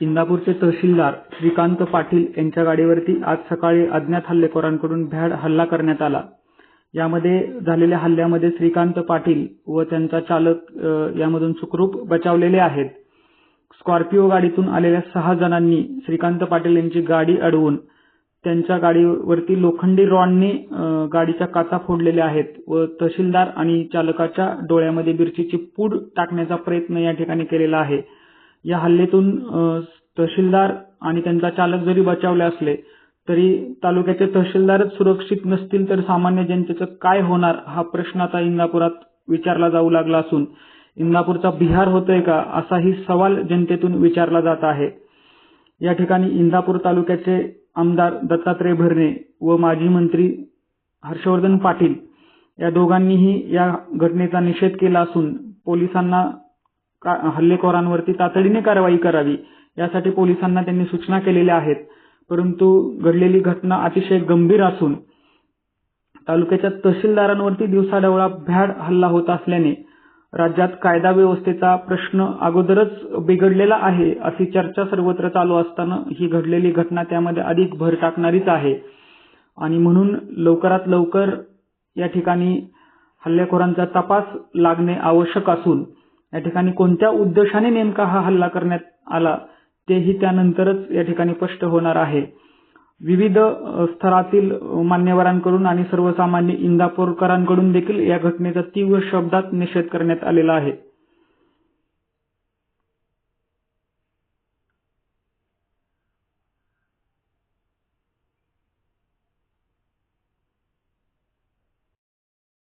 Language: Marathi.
इंदापूरचे तहसीलदार श्रीकांत पाटील यांच्या गाडीवरती आज सकाळी अज्ञात हल्लेखोरांकडून भ्याड हल्ला करण्यात आला. यामध्ये झालेल्या हल्ल्यामध्ये श्रीकांत पाटील व त्यांचा चालक यामधून सुखरूप बचावलेले आहेत. स्कॉर्पिओ गाडीतून आलेल्या सहा जणांनी श्रीकांत पाटील यांची गाडी अडवून त्यांच्या गाडीवरती लोखंडी रॉडने गाडीच्या काचा फोडलेल्या आहेत व तहसीलदार आणि चालकाच्या डोळ्यामध्ये मिरचीची पूड टाकण्याचा प्रयत्न या ठिकाणी केलेला आहे. या हल्ल्यातून तहसीलदार आणि त्यांचा चालक जरी बचावले असले तरी तालुक्याचे तहसीलदारच सुरक्षित नसतील तर सामान्य जनतेचं काय होणार हा प्रश्न आता इंदापुरात विचारला जाऊ लागला असून इंदापूरचा बिहार होतोय का असाही सवाल जनतेतून विचारला जात आहे. या ठिकाणी इंदापूर तालुक्याचे आमदार दत्तात्रय भरणे व माजी मंत्री हर्षवर्धन पाटील या दोघांनीही या घटनेचा निषेध केला असून पोलिसांना हल्लेखोरांवरती तातडीने कारवाई करावी यासाठी पोलिसांना त्यांनी सूचना केलेल्या आहेत. परंतु घडलेली घटना अतिशय गंभीर असून तालुक्याच्या तहसीलदारांवरती दिवसाढवळा भ्याड हल्ला होत असल्याने राज्यात कायदा व्यवस्थेचा प्रश्न अगोदरच बिघडलेला आहे अशी चर्चा सर्वत्र चालू असताना ही घडलेली घटना त्यामध्ये अधिक भर टाकणारीच आहे आणि म्हणून लवकरात लवकर या ठिकाणी हल्लेखोरांचा तपास लागणे आवश्यक असून या ठिकाणी कोणत्या उद्देशाने नेमका हा हल्ला करण्यात आला तेही त्यानंतरच या ठिकाणी स्पष्ट होणार आहे. विविध स्तरातील मान्यवरांकडून आणि सर्वसामान्य इंदापूरकरांकडून देखील या घटनेचा तीव्र शब्दात निषेध करण्यात आलेला आहे.